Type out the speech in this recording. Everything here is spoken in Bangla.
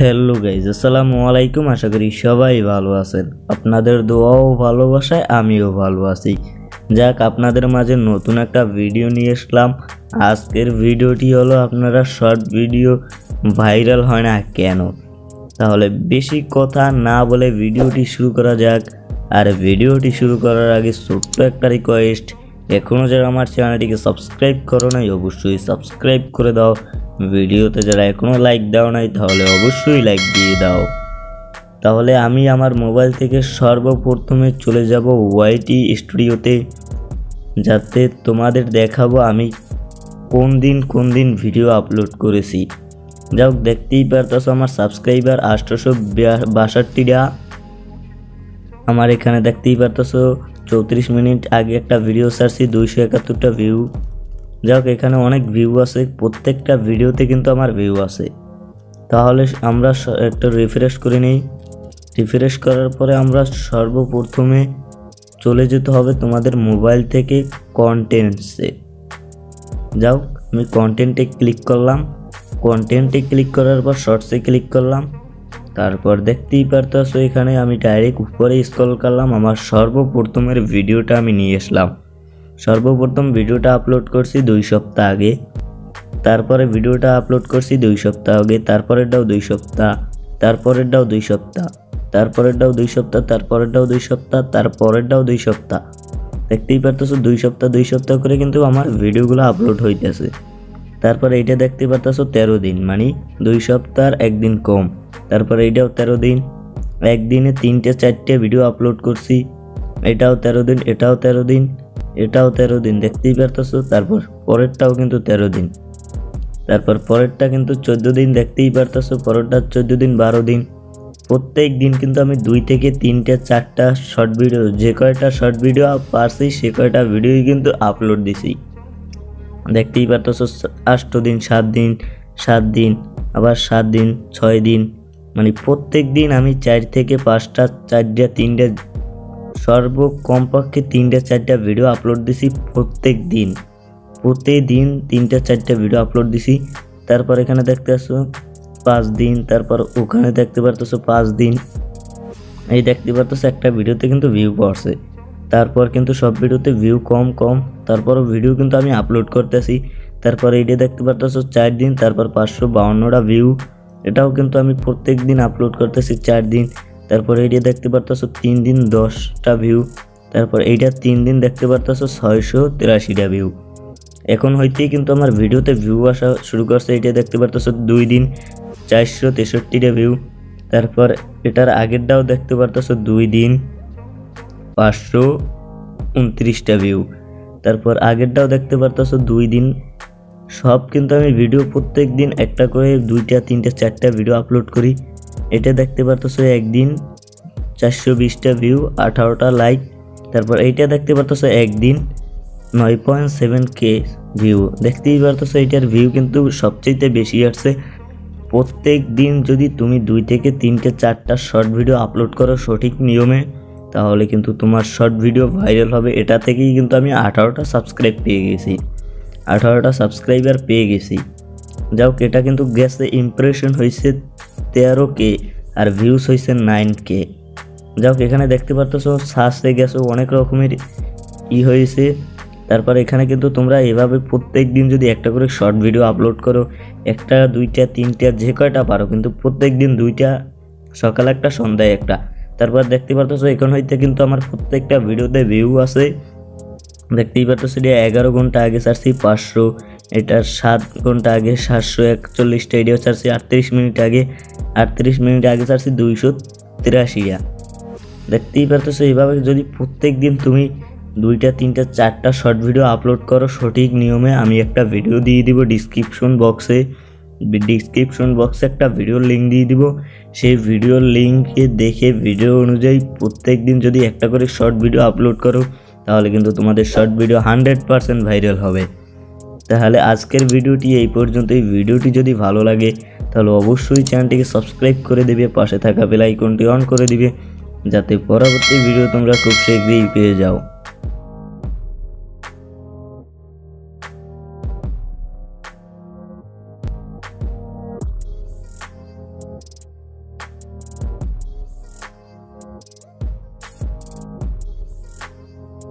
হ্যালো গাইজ আসসালামু আলাইকুম। আশা করি সবাই ভালো আছেন। আপনাদের দোয়াও ভালোবাসায় আমিও ভালো আছি। যাক, আপনাদের মাঝে নতুন একটা ভিডিও নিয়ে আসলাম। আজকের ভিডিওটি হলো আপনারা শর্ট ভিডিও ভাইরাল হয় না কেন? তাহলে বেশি কথা না বলে ভিডিওটি শুরু করা যাক। আর ভিডিওটি শুরু করার আগে ছোট্ট একটা রিকোয়েস্ট এখনও যারা আমার চ্যানেলটিকে সাবস্ক্রাইব করো নাই, অবশ্যই সাবস্ক্রাইব করে দাও। ভিডিওতে যারা এখনও লাইক দাও নাই, তাহলে অবশ্যই লাইক দিয়ে দাও। তাহলে আমি আমার মোবাইল থেকে সর্বপ্রথমে চলে যাব ওয়াইটি স্টুডিওতে যাতে তোমাদের দেখাবো আমি কোন দিন কোন দিন ভিডিও আপলোড করেছি। যাই হোক, দেখতেই পারতেছো আমার সাবস্ক্রাইবার আটশোশো বাষট্টিটা। আমার এখানে দেখতেই পারতেছো, চৌত্রিশ মিনিট আগে একটা ভিডিও ছাড়ছি, দুইশো একাত্তরটা ভিউ যাই হোক, এখানে অনেক ভিউ আছে। প্রত্যেকটা ভিডিওতে কিন্তু আমার ভিউ আছে। তাহলে আমরা একটু রিফ্রেশ করে নিই। রিফ্রেশ করার পরে আমরা সর্বপ্রথমে চলে যেতে হবে তোমাদের মোবাইল থেকে কন্টেন্টসে যাও আমি কন্টেন্টে ক্লিক করলাম। কন্টেন্টে ক্লিক করার পর শর্টসে ক্লিক করলাম। তারপর দেখতেই পারতেছো এখানে আমি ডাইরেক্ট উপরে স্ক্রল করলাম। আমার সর্বপ্রথমের ভিডিওটা আমি নিয়ে আসলাম সর্বপ্রথম ভিডিওটা আপলোড করছি দুই সপ্তাহ আগে। তারপরে ভিডিওটা আপলোড করছি দুই সপ্তাহ আগে, তারপরেরটাও দুই সপ্তাহ, তারপরেরটাও দুই সপ্তাহ, তারপরেরটাও দুই সপ্তাহ, তারপরেরটাও দুই সপ্তাহ, তারপরেরটাও দুই সপ্তাহ। দেখতেই পারতেছো, দুই সপ্তাহ দুই সপ্তাহ করে কিন্তু আমার ভিডিওগুলো আপলোড হইতেছে। তারপরে এইটা দেখতে পারতেছো, তেরো দিন মানে দুই সপ্তাহ একদিন কম। তারপরে এইটাও তেরো দিন, একদিনে তিনটে, চারটে ভিডিও আপলোড করছি। এটাও তেরো দিন, এটাও তেরো দিন এটাও তেরো দিন, দেখতেই পারতেছো? তারপর পরেরটাও কিন্তু তেরো দিন। তারপর পরেরটা কিন্তু চোদ্দ দিন, দেখতেই পারতেছো? পরেরটা চোদ্দ দিন, বারো দিন। প্রত্যেক দিন কিন্তু আমি দুই থেকে তিনটে, চারটা শর্ট ভিডিও যে কয়টা শর্ট ভিডিও পারছি, সে কয়টা ভিডিওই কিন্তু আপলোড দিছি। দেখতেই পারতেছো, আষ্ট দিন, সাত দিন সাত দিন, আবার সাত দিন, ছয় দিন। মানে প্রত্যেক দিন আমি চার থেকে পাঁচটা, চারটা, তিনটে সর্ব কমপক্ষে তিনটে চারটা ভিডিও আপলোড দিছি প্রত্যেক দিন। প্রতিদিন তিনটা চারটা ভিডিও আপলোড দিছি। তারপর এখানে দেখতে আসছো পাঁচ দিন, তারপর ওখানে দেখতে পারতেছো পাঁচ দিন। এই দেখতে পারতেছো একটা ভিডিওতে কিন্তু ভিউ পড়ছে তারপর কিন্তু সব ভিডিওতে ভিউ কম কম। তারপরও ভিডিও কিন্তু আমি আপলোড করতেছি। তারপর এইটা দেখতে পারতেছো চার দিন, তারপর পাঁচশো বাউন্নটা ভিউ এটাও কিন্তু আমি প্রত্যেক দিন আপলোড করতেছি চার দিন। তারপর এইটা দেখতে পারতেছো তিন দিন দশটা ভিউ তারপর এইটা তিন দিন দেখতে পারতেছো ছয়শো তিরাশিটা ভিউ এখন হইতেই কিন্তু আমার ভিডিওতে ভিউ আসা শুরু করছে এটা দেখতে পারতেছো দুই দিন চারশো তেষট্টিটা ভিউ তারপর এটার আগেরটাও দেখতে পারতেছো দুই দিন পাঁচশো উনত্রিশটা ভিউ তারপর আগেরটাও দেখতে পারতেছো দুই দিন, সব কিন্তু আমি ভিডিও প্রত্যেক দিন একটা করে দুইটা, তিনটা, চারটা ভিডিও আপলোড করি। এটা দেখতে পারতেছো একদিন চারশো বিশটা ভিউ আঠারোটা লাইক তারপর এইটা দেখতে পারতেছো একদিন নয় পয়েন্ট সেভেন কে ভিউ দেখতেই পারতেছো এটার ভিউ কিন্তু সবচেয়ে বেশি আসছে। প্রত্যেক দিন যদি তুমি দুই থেকে তিনটে চারটা শর্ট ভিডিও আপলোড করো সঠিক নিয়মে, তাহলে কিন্তু তোমার শর্ট ভিডিও ভাইরাল হবে। এটা থেকেই কিন্তু আমি আঠারোটা সাবস্ক্রাইব পেয়ে গেছি। আঠারোটা সাবস্ক্রাইবার পেয়ে গেছি। যাও এটা কিন্তু গেছে ইমপ্রেশন হয়েছে তেরো কে আর ভিউস হয়েছে নাইন কে। যাও এখানে দেখতে পারতেছো সার্চে গেছো, অনেক রকমের ই হয়েছে তারপর এখানে কিন্তু তোমরা এভাবে প্রত্যেক দিন যদি একটা করে শর্ট ভিডিও আপলোড করো, একটা, দুইটা, তিনটা, যে কয়টা পারো, কিন্তু প্রত্যেক দিন দুইটা, সকালে একটা, সন্ধ্যায় একটা। তারপর দেখতে পারতেছো, এখন হইতে কিন্তু আমার প্রত্যেকটা ভিডিওতে ভিউ আছে। দেখতেই পারতেছো, এটা এগারো ঘণ্টা আগে ছাড়ছি পাঁচশো, এটার সাত ঘণ্টা আগে সাতশো একচল্লিশটা এডিও ছাড়ছি আটত্রিশ মিনিট আগে আটত্রিশ মিনিট আগে ছাড়ছি দুইশো তিরাশিয়া দেখতেই পারতেছো, এইভাবে যদি প্রত্যেক দিন তুমি দুইটা, তিনটা, চারটা শর্ট ভিডিও আপলোড করো, সঠিক নিয়মে আমি একটা ভিডিও দিয়ে দিব ডিসক্রিপশন বক্সে ডিসক্রিপশন বক্সে একটা ভিডিওর লিঙ্ক দিয়ে দিব। সেই ভিডিওর লিঙ্কে দেখে ভিডিও অনুযায়ী প্রত্যেক দিন যদি একটা করে শর্ট ভিডিও আপলোড করো, তাহলে কিন্তু তোমাদের short video hundred percent viral হবে। তাহলে আজকের ভিডিওটি এই পর্যন্তই। ভিডিওটি যদি ভালো লাগে তাহলে অবশ্যই চ্যানেলটিকে সাবস্ক্রাইব করে দেবে, পাশে থাকা বেল আইকনটি অন করে দিবে, যাতে পরবর্তী ভিডিও তোমরা খুব শীঘ্রই পেয়ে যাও।